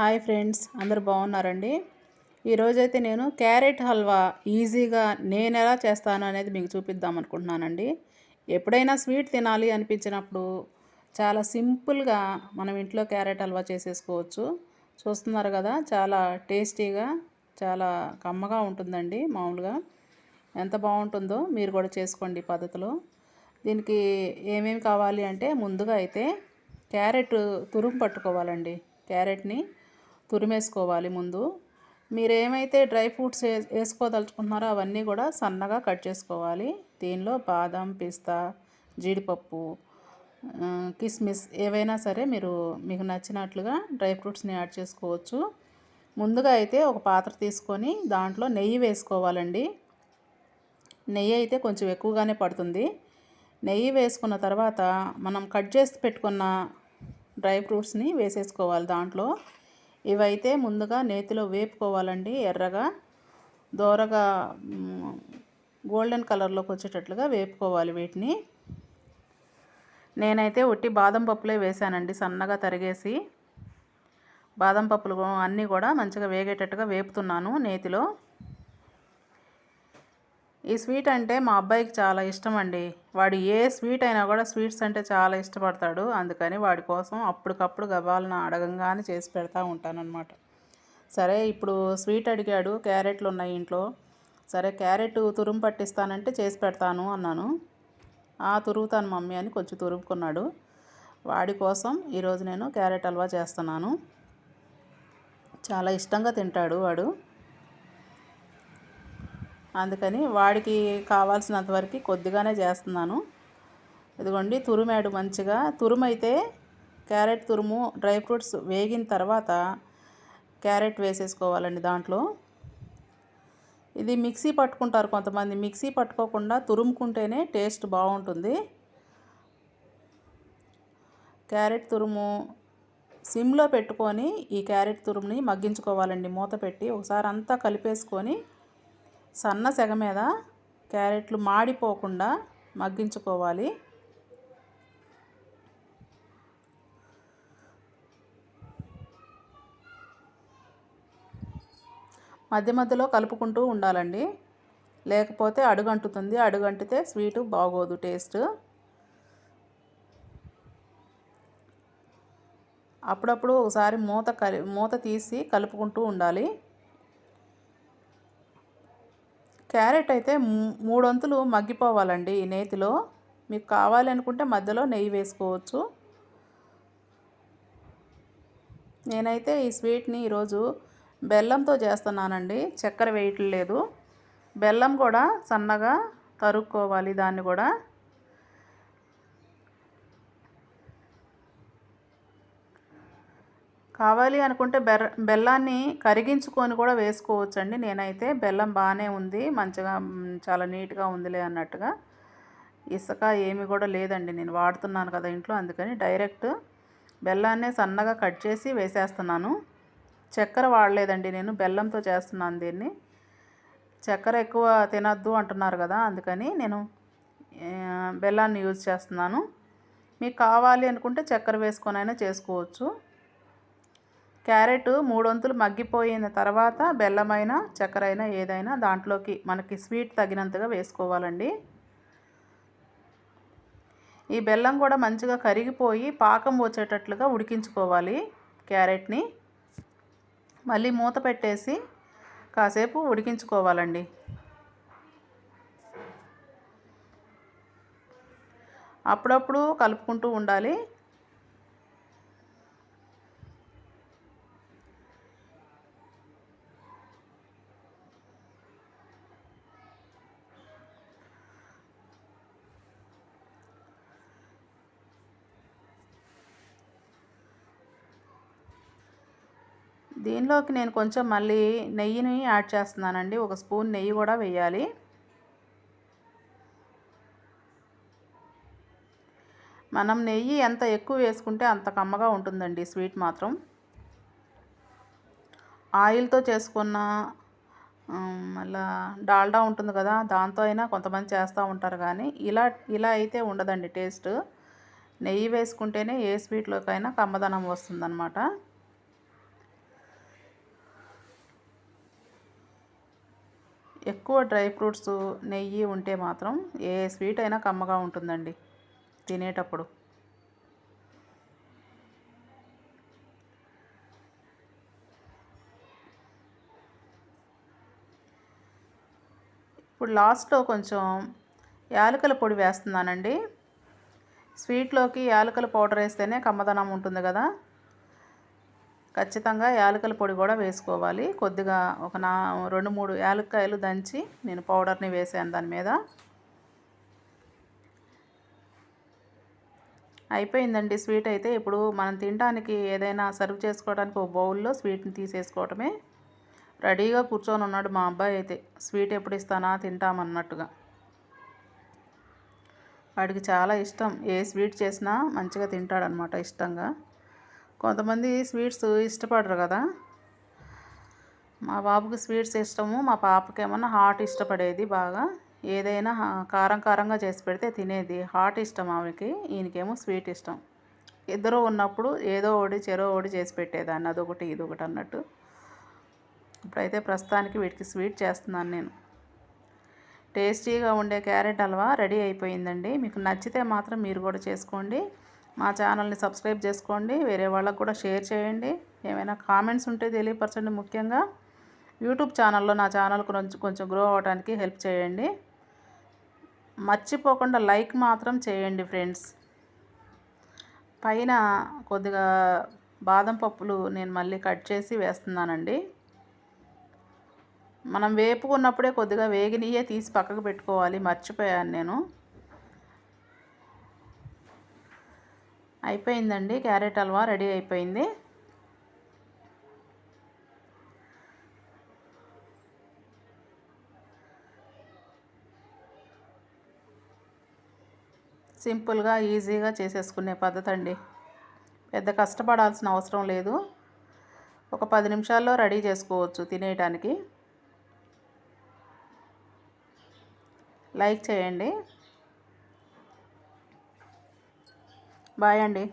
Hi friends అందరు బాగున్నారండి? ఈరోజైతే నేను క్యారెట్ హల్వా ఈజీగా నేను ఎలా చేస్తాను అనేది మీకు చూపిద్దాం అనుకుంటున్నానండి. ఎప్పుడైనా స్వీట్ తినాలి అనిపించినప్పుడు చాలా సింపుల్గా మనం ఇంట్లో క్యారెట్ హల్వా చేసేసుకోవచ్చు. చూస్తున్నారు కదా చాలా టేస్టీగా చాలా కమ్మగా ఉంటుందండి మామూలుగా. ఎంత బాగుంటుందో మీరు కూడా చేసుకోండి పద్ధతిలో. దీనికి ఏమేమి కావాలి అంటే ముందుగా అయితే క్యారెట్ తురుము పట్టుకోవాలండి. క్యారెట్ని తురిమేసుకోవాలి ముందు. మీరు ఏమైతే డ్రై ఫ్రూట్స్ వేసుకోదలుచుకుంటున్నారో అవన్నీ కూడా సన్నగా కట్ చేసుకోవాలి. దీనిలో బాదం పిస్తా జీడిపప్పు కిస్మిస్ ఏవైనా సరే మీరు మీకు నచ్చినట్లుగా డ్రై ఫ్రూట్స్ని యాడ్ చేసుకోవచ్చు. ముందుగా అయితే ఒక పాత్ర తీసుకొని దాంట్లో నెయ్యి వేసుకోవాలండి. నెయ్యి అయితే కొంచెం ఎక్కువగానే పడుతుంది. నెయ్యి వేసుకున్న తర్వాత మనం కట్ చేసి పెట్టుకున్న డ్రై ఫ్రూట్స్ని వేసేసుకోవాలి దాంట్లో. ఇవైతే ముందుగా నేతిలో వేపుకోవాలండి ఎర్రగా. దోరగా గోల్డెన్ కలర్లోకి వచ్చేటట్లుగా వేపుకోవాలి వీటిని. నేనైతే ఒట్టి బాదం పప్పులే వేసానండి సన్నగా తరిగేసి. బాదం పప్పులు అన్నీ కూడా మంచిగా వేగేటట్టుగా వేపుతున్నాను నేతిలో. ఈ స్వీట్ అంటే మా అబ్బాయికి చాలా ఇష్టం అండి వాడు ఏ స్వీట్ అయినా కూడా స్వీట్స్ అంటే చాలా ఇష్టపడతాడు. అందుకని వాడి కోసం అప్పటికప్పుడు గబాలను అడగంగానే చేసి పెడతా ఉంటానన్నమాట. సరే ఇప్పుడు స్వీట్ అడిగాడు. క్యారెట్లు ఉన్నాయి ఇంట్లో. సరే క్యారెట్ తురుము పట్టిస్తానంటే చేసి పెడతాను అన్నాను. ఆ తురుగుతాను మమ్మీ అని కొంచెం తురుముకున్నాడు. వాడి కోసం ఈరోజు నేను క్యారెట్ హల్వా చేస్తున్నాను. చాలా ఇష్టంగా తింటాడు వాడు. అందుకని వాడికి కావాల్సినంత వరకు కొద్దిగానే చేస్తున్నాను. ఇదిగోండి తురుమాడు మంచిగా. తురుమైతే క్యారెట్ తురుము డ్రై ఫ్రూట్స్ వేగిన తర్వాత క్యారెట్ వేసేసుకోవాలండి దాంట్లో. ఇది మిక్సీ పట్టుకుంటారు కొంతమంది. మిక్సీ పట్టుకోకుండా తురుముకుంటేనే టేస్ట్ బాగుంటుంది. క్యారెట్ తురుము సిమ్లో పెట్టుకొని ఈ క్యారెట్ తురుముని మగ్గించుకోవాలండి. మూత పెట్టి ఒకసారి అంతా కలిపేసుకొని సన్న సెగ మీద క్యారెట్లు మాడిపోకుండా మగ్గించుకోవాలి. మధ్య మధ్యలో కలుపుకుంటూ ఉండాలండి. లేకపోతే అడుగంటుతుంది. అడుగంటితే స్వీటు బాగోదు టేస్ట్. అప్పుడప్పుడు ఒకసారి మూత కలి మూత తీసి కలుపుకుంటూ ఉండాలి. క్యారెట్ అయితే మూడొంతులు మగ్గిపోవాలండి ఈ నేతిలో. మీకు కావాలనుకుంటే మధ్యలో నెయ్యి వేసుకోవచ్చు. నేనైతే ఈ స్వీట్ని ఈరోజు బెల్లంతో చేస్తున్నానండి. చక్కెర వేయట్లేదు. బెల్లం కూడా సన్నగా తరుక్కోవాలి దాన్ని కూడా. కావాలి అనుకుంటే బెర్ర బెల్లాన్ని కరిగించుకొని కూడా వేసుకోవచ్చండి. నేనైతే బెల్లం బాగానే ఉంది మంచిగా చాలా నీట్గా ఉందిలే అన్నట్టుగా. ఇసుక ఏమి కూడా లేదండి నేను వాడుతున్నాను కదా ఇంట్లో అందుకని డైరెక్ట్ బెల్లాన్నే సన్నగా కట్ చేసి వేసేస్తున్నాను. చక్కెర వాడలేదండి నేను బెల్లంతో చేస్తున్నాను దీన్ని. చక్కెర ఎక్కువ తినద్దు అంటున్నారు కదా అందుకని నేను బెల్లాన్ని యూజ్ చేస్తున్నాను. మీకు కావాలి అనుకుంటే చక్కెర వేసుకొని అయినా చేసుకోవచ్చు. క్యారెట్ మూడొంతులు మగ్గిపోయిన తర్వాత బెల్లమైన చక్కెర అయినా ఏదైనా దాంట్లోకి మనకి స్వీట్ తగినంతగా వేసుకోవాలండి. ఈ బెల్లం కూడా మంచిగా కరిగిపోయి పాకం వచ్చేటట్లుగా ఉడికించుకోవాలి క్యారెట్ని. మళ్ళీ మూత పెట్టేసి కాసేపు ఉడికించుకోవాలండి. అప్పుడప్పుడు కలుపుకుంటూ ఉండాలి. దీనిలోకి నేను కొంచెం మళ్ళీ నెయ్యిని యాడ్ చేస్తున్నానండి. ఒక స్పూన్ నెయ్యి కూడా వేయాలి. మనం నెయ్యి ఎంత ఎక్కువ వేసుకుంటే అంత కమ్మగా ఉంటుందండి స్వీట్ మాత్రం. ఆయిల్తో చేసుకున్న మళ్ళా డాల్డా ఉంటుంది కదా దాంతో అయినా కొంతమంది చేస్తూ ఉంటారు కానీ ఇలా ఇలా అయితే ఉండదండి టేస్ట్. నెయ్యి వేసుకుంటేనే ఏ స్వీట్లోకైనా కమ్మదనం వస్తుందన్నమాట. ఎక్కువ డ్రై ఫ్రూట్స్ నెయ్యి ఉంటే మాత్రం ఏ స్వీట్ అయినా కమ్మగా ఉంటుందండి తినేటప్పుడు. ఇప్పుడు లాస్ట్లో కొంచెం యాలకుల పొడి వేస్తున్నానండి. స్వీట్లోకి యాలకుల పౌడర్ వేస్తేనే కమ్మదనం ఉంటుంది కదా. ఖచ్చితంగా యాలకుల పొడి కూడా వేసుకోవాలి. కొద్దిగా ఒక నా రెండు మూడు యాలక్కాయలు దంచి నేను పౌడర్ని వేసాను దాని మీద. అయిపోయిందండి స్వీట్ అయితే. ఇప్పుడు మనం తినడానికి ఏదైనా సర్వ్ చేసుకోవడానికి ఒక బౌల్లో స్వీట్ని తీసేసుకోవటమే. రెడీగా కూర్చొని ఉన్నాడు మా అబ్బాయి అయితే. స్వీట్ ఎప్పుడు ఇస్తానా తింటామన్నట్టుగా. వాడికి చాలా ఇష్టం. ఏ స్వీట్ చేసినా మంచిగా తింటాడనమాట ఇష్టంగా. కొంతమంది స్వీట్స్ ఇష్టపడరు కదా. మా బాబుకి స్వీట్స్ ఇష్టము మా పాపకి ఏమన్నా హాట్ ఇష్టపడేది బాగా. ఏదైనా కారం కారంగా చేసి పెడితే తినేది. హాట్ ఇష్టం ఆమెకి ఈయనకేమో స్వీట్ ఇష్టం. ఇద్దరు ఉన్నప్పుడు ఏదో ఒకటి చెరో ఒకటి చేసి పెట్టేదాన్ని అదొకటి ఇదొకటి అన్నట్టు. ఇప్పుడైతే ప్రస్తుతానికి వీటికి స్వీట్ చేస్తున్నాను నేను. టేస్టీగా ఉండే క్యారెట్ హల్వా రెడీ అయిపోయిందండి. మీకు నచ్చితే మాత్రం మీరు కూడా చేసుకోండి. మా ఛానల్ని సబ్స్క్రైబ్ చేసుకోండి వేరే వాళ్ళకు కూడా షేర్ చేయండి. ఏమైనా కామెంట్స్ ఉంటే తెలియపరచండి ముఖ్యంగా. యూట్యూబ్ ఛానల్లో నా ఛానల్ కొంచెం కొంచెం గ్రో అవ్వడానికి హెల్ప్ చేయండి. మర్చిపోకుండా లైక్ మాత్రం చేయండి ఫ్రెండ్స్ పైన కొద్దిగా బాదం పప్పులు నేను మళ్ళీ కట్ చేసి వేస్తున్నానండి. మనం వేపుకున్నప్పుడే కొద్దిగా వేగినయే తీసి పక్కకు పెట్టుకోవాలి మర్చిపోయాను నేను. అయిపోయిందండి. క్యారెట్ హల్వా రెడీ అయిపోయింది. సింపుల్గా ఈజీగా చేసేసుకునే పద్ధతి అండి పెద్ద కష్టపడాల్సిన అవసరం లేదు. ఒక పది నిమిషాల్లో రెడీ చేసుకోవచ్చు తినేయటానికి. లైక్ చేయండి. బాయ్ అండి.